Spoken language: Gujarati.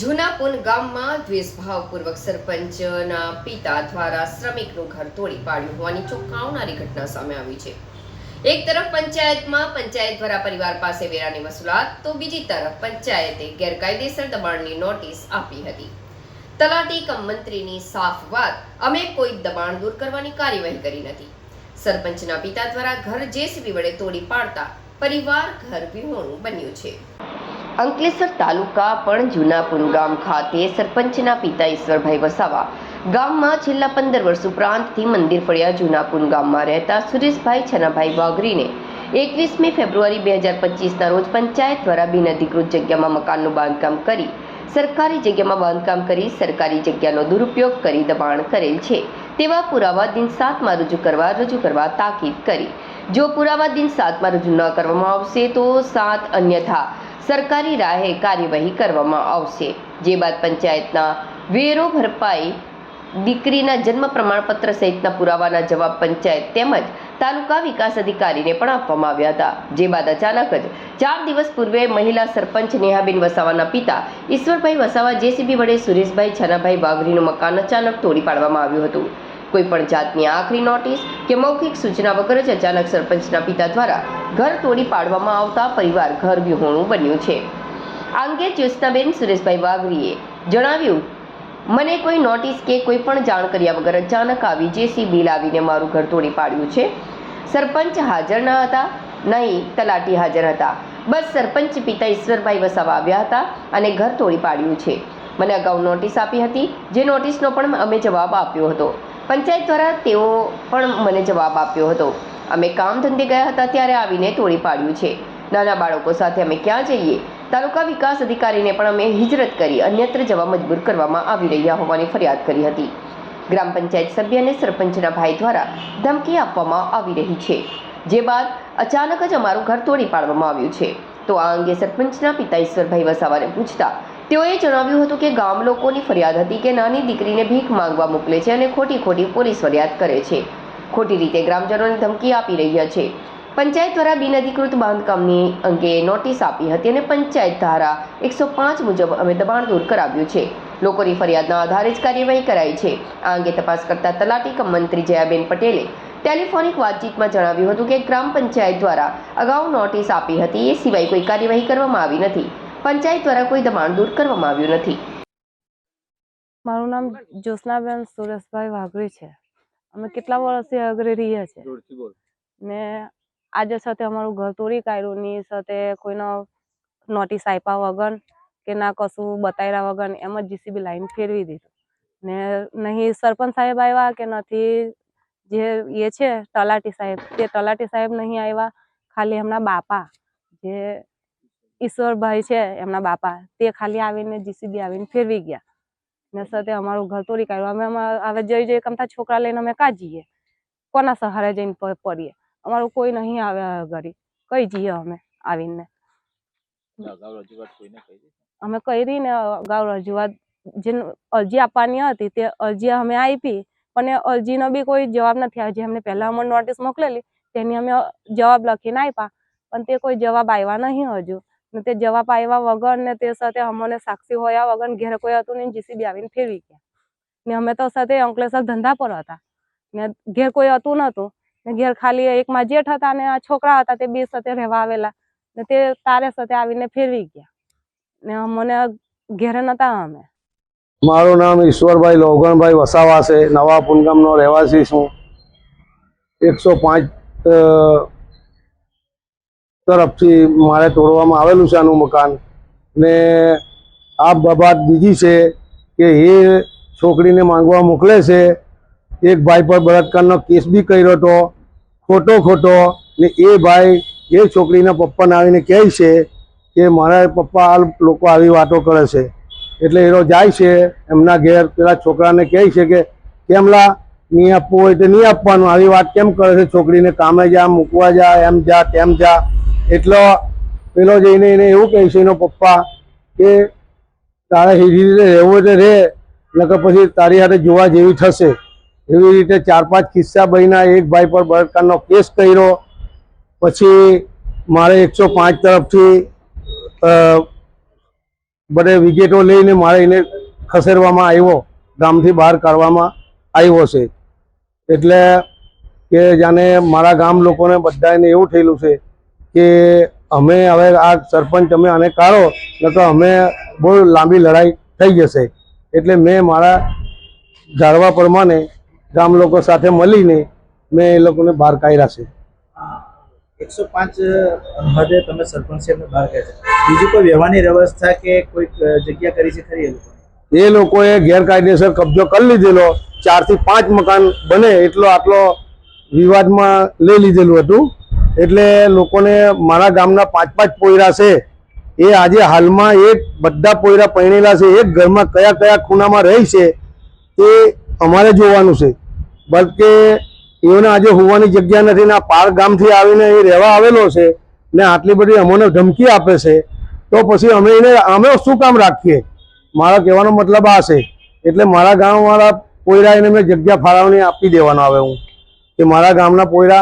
જૂનાપુન ગામમાં દ્વેષભાવપૂર્વક સરપંચના પિતા દ્વારા શ્રમિકનું ઘર તોડી પાડ્યું હોવાની ચોંકાવનારી ઘટના સામે આવી છે. એક તરફ પંચાયતમાં પંચાયત દ્વારા પરિવાર પાસે વેરાની વસૂલાત, તો બીજી તરફ પંચાયતે ગેરકાયદેસર દબાણની નોટિસ આપી હતી. તલાટી કમ મંત્રીની સાફ વાત, અમે કોઈ દબાણ દૂર કરવાની કાર્યવાહી કરી નથી. સરપંચના પિતા દ્વારા ઘર જેસીબી વડે તોડી પાડતા પરિવાર ઘર વિહોણું બન્યું છે. અંકલેશ્વર તાલુકા પણ જૂના ગામ ખાતે સરપંચના પિતા ઈશ્વરભાઈ વસાવા ગામમાં છેલ્લા પંદર વર્ષ ઉપરાંતથી મંદિર ફળિયા જૂના ગામમાં રહેતા સુરેશભાઈ છનાભાઈ વાઘરીને એકવીસમી ફેબ્રુઆરી બે હજાર પચીસના રોજ પંચાયત દ્વારા બિનઅધિકૃત જગ્યામાં મકાનનું બાંધકામ કરી સરકારી જગ્યામાં બાંધકામ કરી સરકારી જગ્યાનો દુરુપયોગ કરી દબાણ કરેલ છે. તેવા પુરાવા દિન સાતમાં રજૂ કરવા રજૂ કરવા તાકીદ કરી. જો પુરાવા દિન સાતમાં રજૂ ન કરવામાં આવશે તો સાત અન્યથા સરકારી રાહે કાર્યવાહી કરવામાં આવશે. જે બાદ પંચાયતના વેરો ભરપાઈ, દીકરીના જન્મ પ્રમાણપત્ર સહિતના પુરાવાના જવાબ પંચાયત તેમજ તાલુકા વિકાસ અધિકારીને પણ આપવામાં આવ્યા હતા. જે બાદ અચાનક જ ચાર દિવસ પૂર્વે મહિલા સરપંચ નેહાબેન વસાવાના પિતા ઈશ્વરભાઈ વસાવા, જેસીબી વડે સુરેશભાઈ છનાભાઈ વાઘરીનું મકાન અચાનક તોડી પાડવામાં આવ્યું હતું. કોઈ પણ જાતની આખરી નોટિસ કે મૌખિક સૂચના વગર જ અચાનક સરપંચના પિતા દ્વારા ઘર તોડી પાડવામાં આવતા પરિવાર ઘર વિહોણું બન્યું છે. આ અંગે જ્યોત્સનાબેન સુરેશભાઈ વાઘરીએ જણાવ્યું, મને કોઈ નોટિસ કે કોઈ પણ જાણ કર્યા વગર અચાનક આવી જેસીબી લાવીને મારું ઘર તોડી પાડ્યું છે. સરપંચ હાજર ન હતા, નહીં, તલાટી હાજર હતા. બસ સરપંચ પિતા ઈશ્વરભાઈ વસાવા આવ્યા હતા અને ઘર તોડી પાડ્યું છે. મને અગાઉ નોટિસ આપી હતી, જે નોટિસનો પણ અમે જવાબ આપ્યો હતો. પંચાયત દ્વારા તેઓ પણ મને જવાબ આપ્યો હતો. અમે કામ ધંધે ગયા હતા ત્યારે આવીને તોડી પાડ્યું છે. નાના બાળકો સાથે અમે ક્યાં જઈએ? તાલુકા વિકાસ અધિકારીને પણ અમે હિજરત કરી, અન્યત્ર જવા મજબૂર કરવામાં આવી રહ્યા હોવાની ફરિયાદ કરી હતી. ગ્રામ પંચાયત સભ્ય અને સરપંચના ભાઈ દ્વારા ધમકી આપવામાં આવી રહી છે. જે બાદ અચાનક જ અમારું ઘર તોડી પાડવામાં આવ્યું છે. તો આ અંગે સરપંચના પિતા ઈશ્વરભાઈ વસાવાને પૂછતા તેઓએ જણાવ્યું હતું કે ગામ લોકોની ફરિયાદ હતી કે નાની દીકરીને ભીખ માંગવા મોકલે છે અને ખોટી ખોટી પોલીસ ફરિયાદ કરે છે. ખોટી રીતે ગ્રામજનોને ધમકી આપી રહ્યા છે. પંચાયત દ્વારા બિનઅધિકૃત બાંધકામની અંગે નોટિસ આપી હતી અને પંચાયત ધારા એકસો પાંચ મુજબ અમે દબાણ દૂર કરાવ્યું છે. લોકોની ફરિયાદના આધારે જ કાર્યવાહી કરાઈ છે. આ અંગે તપાસ કરતા તલાટી કમ મંત્રી જયાબેન પટેલે ટેલિફોનિક વાતચીતમાં જણાવ્યું હતું કે ગ્રામ પંચાયત દ્વારા અગાઉ નોટિસ આપી હતી, એ સિવાય કોઈ કાર્યવાહી કરવામાં આવી નથી. પંચાયત દ્વારા કોઈ દબાણ દૂર કરવામાં આવ્યું નથી. મારું નામ જ્યોત્સનાબેન સુરેશભાઈ વાઘરી છે. અમે કેટલા વર્ષથી અઘરે રહીએ છીએ ને આજે સાથે અમારું ઘર તોડી કાઢ્યું ની સાથે કોઈનો નોટિસ આપ્યા વગર કે ના કશું બતાવ્યા વગર એમ જ જીસીબી લાઈન ફેરવી દીધું. ને નહીં સરપંચ સાહેબ આવ્યા કે નથી જે એ છે તલાટી સાહેબ તે તલાટી સાહેબ નહીં આવ્યા ખાલી એમના બાપા જે ઈશ્વરભાઈ છે એમના બાપા તે ખાલી આવીને જીસીબી આવીને ફેરવી ગયા. ને સાથે અમારું ઘર તોડી કાઢ્યું. અમે અમા- હવે જઈ જઈ કમતા છોકરા લઈને અમે કાં જઈએ? કોના સહારે જઈને પડીએ? અમારું કોઈ નહીં આવે ઘરે. કઈ જઈએ અમે આવીને? અમે કહી કરી ને અગાઉ રજૂઆત જે અરજી આપવાની હતી તે અરજી અમે આપી પણ એ અરજીનો બી કોઈ જવાબ નથી આવ્યો. જે અમને પહેલા અમને નોટિસ મોકલેલી તેની અમે જવાબ લખીને આપ્યા પણ તે કોઈ જવાબ આવ્યા નહીં હજુ. ને તે જવાબ આવ્યા વગર ને તે સાથે અમને સાક્ષી હોયા વગર ને ઘેર કોઈ હતું નહીં જીસીબી આવીને ફેરવી ગયા. ને અમે તો સાથે અંકલેશ્વર ધંધા પર હતા. ને ઘેર કોઈ હતું નતું ને ઘેર ખાલી એક માં જેઠ હતા ને આ છોકરા હતા, તે બે સાથે રહેવા આવેલા. ને તે તારે સાથે આવીને ફેરવી ગયા. ને અમને ઘેરે નતા અમે. મારું નામ ઈશ્વરભાઈ લોગણભાઈ વસાવા છે. નવા પુનગામનો રહેવાસી છું. એકસો પાંચ તરફથી મારે તોડવામાં આવેલું છે આનું મકાન. ને આ બાબત બીજી છે કે એ છોકરીને માંગવા મોકલે છે. એક ભાઈ પર બળાત્કારનો કેસ બી કર્યો હતો. ખોટો ખોટો. ને એ ભાઈ એ છોકરીના પપ્પાને આવીને કહે છે કે મારા પપ્પા આ લોકો આવી વાતો કરે છે. એટલે એનો જાય છે એમના ઘેર. પેલા છોકરાને કહે છે કે કેમલા નહીં આપવું હોય તો નહીં આપવાનું. આવી વાત કેમ કરે છે? છોકરીને કામે જા, મૂકવા જા, એમ જા, તેમ જા. એટલો પેલો જઈને એને એવું કહે છે, એનો પપ્પા કે તારે હીરી રીતે રહેવું તો રહે નકર પછી તારી હાથે જોવા જેવી થશે. એવી રીતે ચાર પાંચ કિસ્સા બન્યા એક ભાઈ પર બળાત્કારનો કેસ કર્યો. પછી મારે એકસો પાંચ તરફથી બધે વિકેટો લઈને મારે એને ખસેડવામાં આવ્યો, ગામથી બહાર કાઢવામાં આવ્યો છે. એટલે કે જાણે મારા ગામ લોકોને બધાને એવું થયેલું છે કે અમે હવે આ સરપંચ તમે આને કાઢો ન તો અમે બહુ લાંબી લડાઈ થઈ જશે. એટલે મેં મારા જાળવા પ્રમાણે ગામ લોકો સાથે મળીને મેં એ લોકોને બહાર કાઢ્યા છે. એકસો પાંચ હદે તમે સરપંચ સાહેબને બહાર કાઢ્યા બીજી કોઈ વ્યવહારની વ્યવસ્થા કે કોઈ જગ્યા કરી છે ખરી એ લોકોએ ગેરકાયદેસર કબજો કરી લીધેલો. ચારથી પાંચ મકાન બને એટલો આટલો વિવાદમાં લઈ લીધેલું હતું. એટલે લોકોને મારા ગામના પાંચ પાંચ પોયરા છે. એ આજે હાલમાં એક બધા પોયરા પરણેલા છે. એક ઘરમાં કયા કયા ખૂણામાં રહી છે તે અમારે જોવાનું છે. બલકે એઓને આજે હોવાની જગ્યા નથી ને આ પાર ગામથી આવીને એ રહેવા આવેલો છે ને આટલી બધી અમને ધમકી આપે છે. તો પછી અમે એને, અમે શું કામ રાખીએ? મારા કહેવાનો મતલબ આ છે. એટલે મારા ગામવાળા પોયરા એને મેં જગ્યા ફાળવણી આપી દેવાનો આવે હું. કે મારા ગામના પોયરા